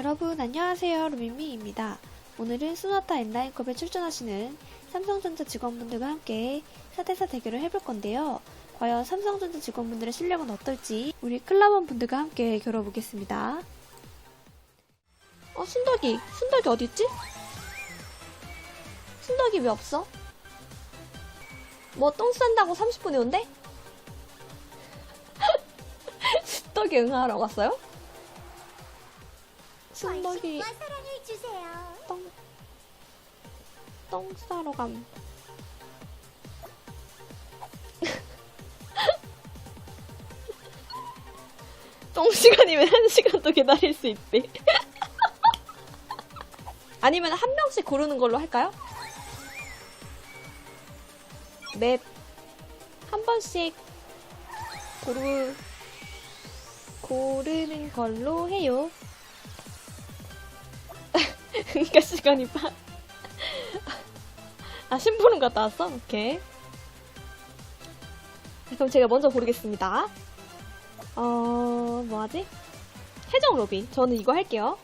여러분 안녕하세요 루미미입니다. 오늘은 소나타 엔라인컵에 출전하시는 삼성전자 직원분들과 함께 4대4 대결을 해볼 건데요. 과연 삼성전자 직원분들의 실력은 어떨지 우리 클라본 분들과 함께 겨뤄보겠습니다. 어 순덕이 순덕이 어디 있지? 순덕이 왜 없어? 뭐 똥 싼다고 30분에 온대? 순덕이 응하러 갔어요? 순덕이. 똥, 똥 싸러 감. 똥 시간이면 한 시간도 기다릴 수 있대. 아니면 한 명씩 고르는 걸로 할까요? 맵. 한 번씩 고르, 고르는 걸로 해요. 그러니까 시간이 빠. 아, 심부름 갔다 왔어? 오케이. 그럼 제가 먼저 고르겠습니다. 어, 뭐하지? 해적 로비. 저는 이거 할게요.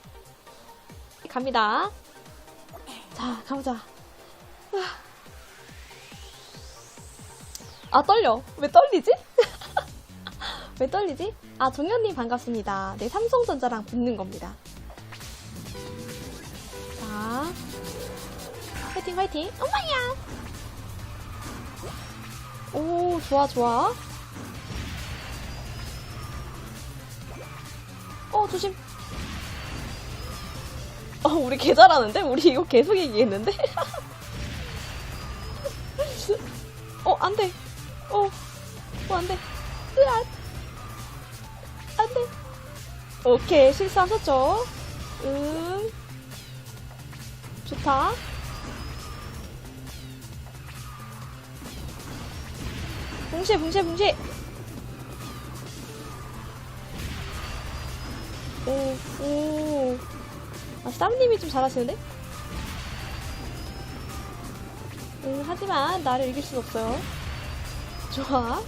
갑니다. 자, 가보자. 아, 떨려. 왜 떨리지? 왜 떨리지? 아, 종현님 반갑습니다. 네, 삼성전자랑 붙는 겁니다. 화이팅, 화이팅. 엄마야! 오, 좋아, 좋아. 어, 조심. 어, 우리 개 잘하는데? 우리 이거 계속 이기겠는데? 어, 안 돼. 어, 어, 안 돼. 으앗. 안 돼. 오케이, 실수하셨죠? 음. 좋다. 봉쇄, 봉쇄, 봉쇄. 오, 오. 아, 쌈님이 좀 잘하시는데? 음, 하지만 나를 이길 순 없어요. 좋아.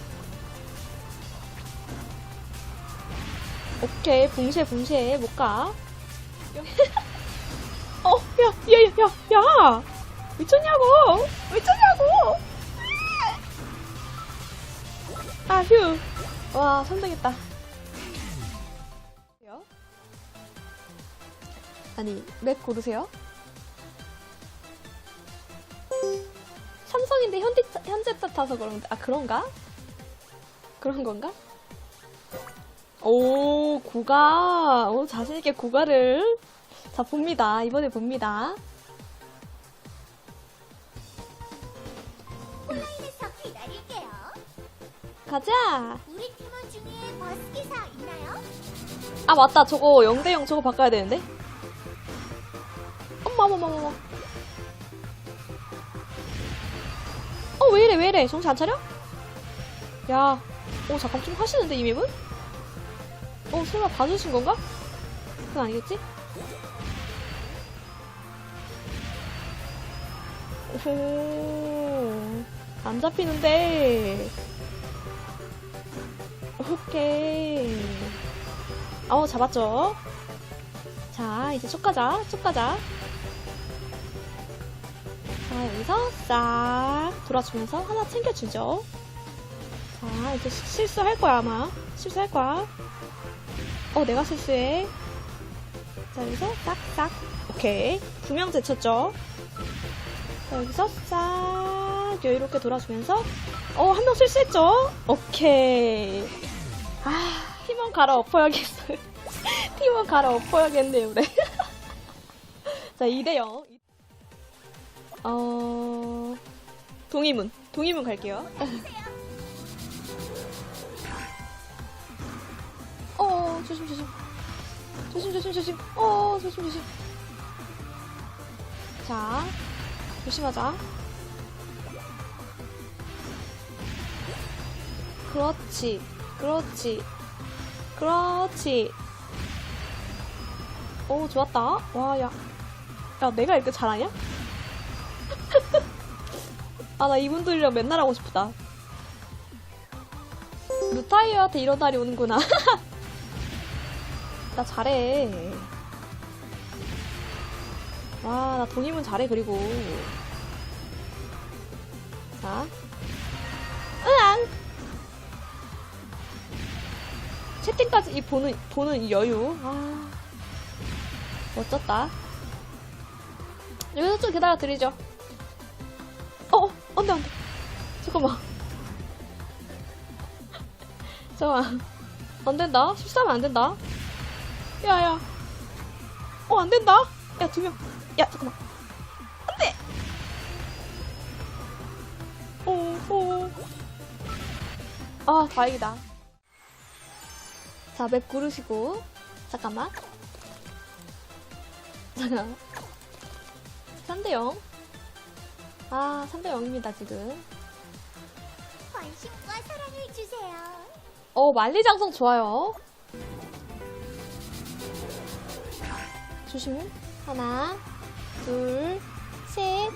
오케이, 봉쇄, 봉쇄. 못 가. 여기. 어, 야, 야, 야, 야, 야! 미쳤냐고! 미쳤냐고! 아, 휴. 와, 선등했다. 아니, 맵 고르세요? 삼성인데 현대, 현재 탓타서 그런데, 아, 그런가? 그런 건가? 오, 고가. 오, 자신있게 고가를. 자, 봅니다. 이번에 봅니다. 가자! 우리 팀원 중에 버스 기사 있나요? 아, 맞다. 저거 0대0 저거 바꿔야 되는데? 어머, 어머, 어머, 어머. 어, 왜 이래, 왜 이래? 정신 안 차려? 야, 오, 잠깐 좀 하시는데, 이 맵은? 어, 설마 봐주신 건가? 그건 아니겠지? 오호, 안 잡히는데. 오케이. 아우, 잡았죠? 자, 이제 쭉 가자, 쭉 가자. 자, 여기서 싹 돌아주면서 하나 챙겨주죠. 자, 이제 시- 실수할 거야, 아마. 실수할 거야. 어, 내가 실수해. 자, 여기서 싹싹. 오케이. 두 명 제쳤죠? 자, 여기서 싹 여유롭게 돌아주면서 어, 한 명 실수했죠? 오케이. 아, 팀원 갈아엎어야겠어요. 팀원 갈아엎어야겠네요, 그래. 자, 2대0. 어, 동의문. 동의문 갈게요. 어, 조심, 조심. 조심, 조심, 조심. 어, 조심, 조심. 자, 조심하자. 그렇지. 그렇지. 그렇지. 오, 좋았다. 와, 야. 야, 내가 이렇게 잘하냐? 아, 나 이분들이랑 맨날 하고 싶다. 루타이어한테 이런 날이 오는구나. 나 잘해. 와, 나 동임은 잘해, 그리고. 자. 채팅까지 이 보는, 보는 이 여유. 아. 멋졌다. 여기서 좀 기다려 드리죠. 어, 어, 안 돼, 안 돼. 잠깐만. 잠깐만. 안 된다. 실수하면 안 된다. 야, 야. 어, 안 된다. 야, 두 명. 야, 잠깐만. 안 돼! 오, 오. 아, 다행이다. 자, 맵 고르시고. 잠깐만. 잠깐. 3대 0. 아, 3대 0입니다, 지금. 관심과 사랑을 주세요. 어, 만리장성 좋아요. 조심. 하나, 둘, 셋.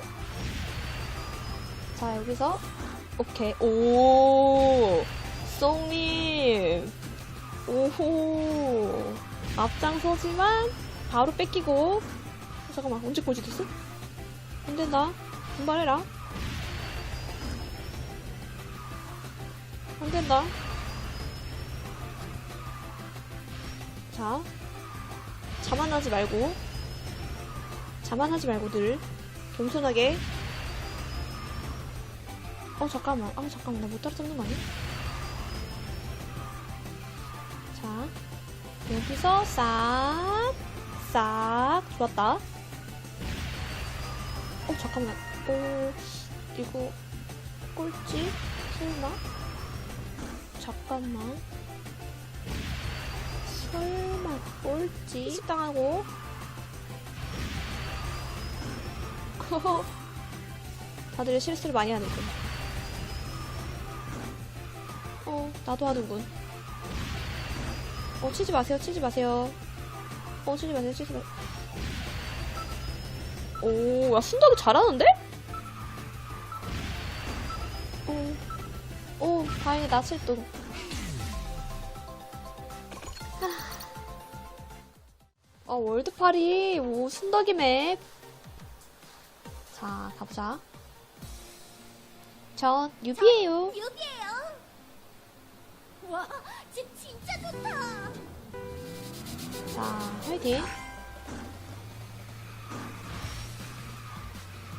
자, 여기서. 오케이. 오, 쏭님. 오호. 앞장서지만, 바로 뺏기고. 어, 잠깐만, 언제 꼴찌 됐어? 안 된다. 분발해라. 안 된다. 자, 자만하지 말고, 자만하지 말고 늘 겸손하게. 어 잠깐만, 아 잠깐만, 나 못 따라 잡는 거 아니야? 자, 여기서 싹, 싹, 좋았다. 어 잠깐만, 어 이거 꼴찌 설마? 잠깐만. 설마 꼴찌? 식당하고 다들 실수를 많이 하는군 어 나도 하는군 어 치지 마세요 치지 마세요 어 치지 마세요 치지 마세요 오 야 순덕이 잘하는데? 오, 오 다행이다 7등 어, 월드파리, 오, 순덕이 맵. 자, 가보자. 전, 뉴비에요. 여기에요. 와, 집 진짜 좋다. 자, 화이팅.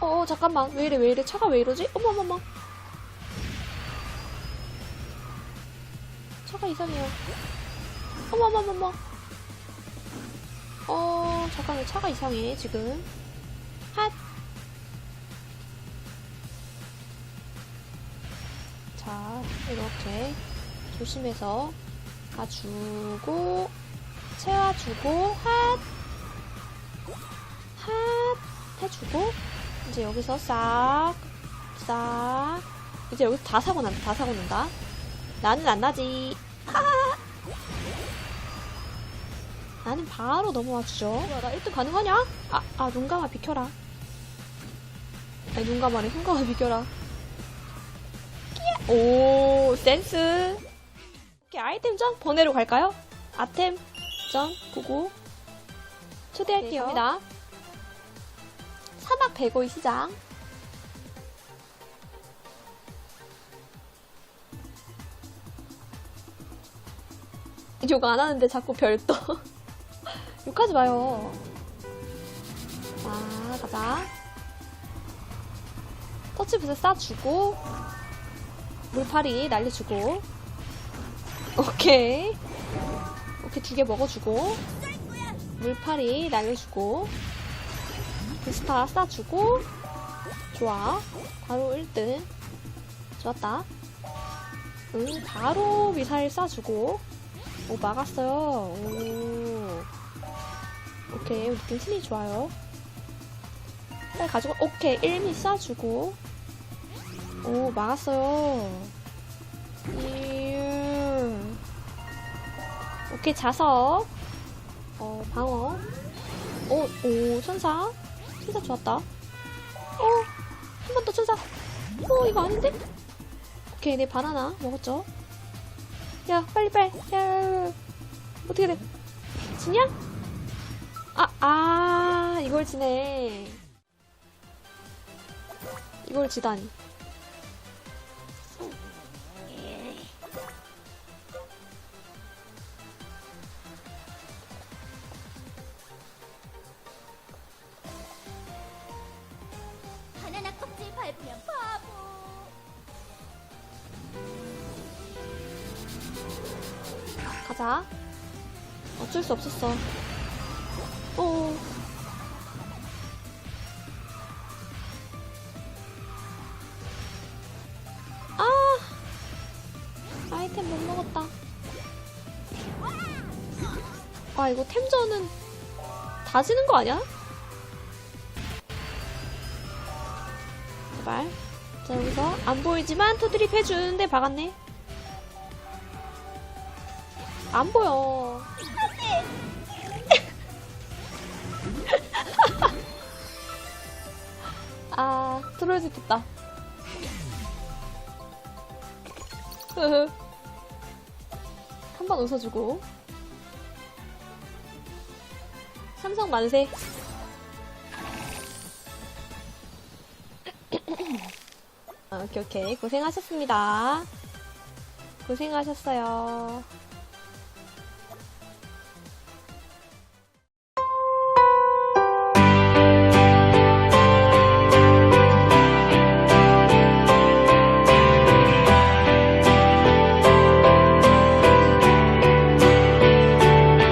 어, 잠깐만. 왜 이래, 왜 이래. 차가 왜 이러지? 어머머머. 차가 이상해요. 어머머머머. 어, 잠깐만. 차가 이상해, 지금. 핫. 자, 이렇게 조심해서 가주고, 채워주고, 핫. 핫. 해주고, 이제 여기서 싹, 싹. 이제 여기서 다 사고 난다, 다 사고 난다. 나는 안 나지. 하하. 나는 바로 넘어와 주죠. 나 1등 가능하냐? 아, 아, 눈 감아 비켜라. 아니, 눈 감아래. 눈 감아 비켜라. 오, 센스. 오케이, 아이템전 번외로 갈까요? 아템 전 보고 초대할게요. 네, 갑니다. 사막 배고의 시장. 욕 안 하는데 자꾸 별 떠. 욕하지 마요. 자, 가자. 터치부스 쏴주고, 물파리 날려주고, 오케이. 오케이, 두 개 먹어주고. 물파리 날려주고. 비스타 쏴주고. 좋아. 바로 1등. 좋았다. 응, 바로 미사일 쏴주고. 오, 막았어요. 오. 오케이, 우리 팀 팀이 좋아요. 빨리 가지고, 오케이, 1미 쏴주고. 오, 막았어요. 1. 좋게 자서 어 방어. 오, 오 천사. 천사 좋았다. 어한번 더 천사. 어 이거 아닌데? 오케이 내 바나나 먹었죠? 야 빨리 빨리 야 어떻게 돼? 지냐? 아아 아, 이걸 지네. 이걸 지다니. 자. 어쩔 수 없었어. 어. 아! 아이템 못 먹었다. 아, 이거 템전은 다 지는 거 아니야? 제발. 자, 여기서 안 보이지만 토드립 해주는데 박았네. 안 보여. 아, 트롤즈 됐다. 한 번 웃어주고. 삼성 만세. 아, 오케이, 오케이. 고생하셨습니다. 고생하셨어요.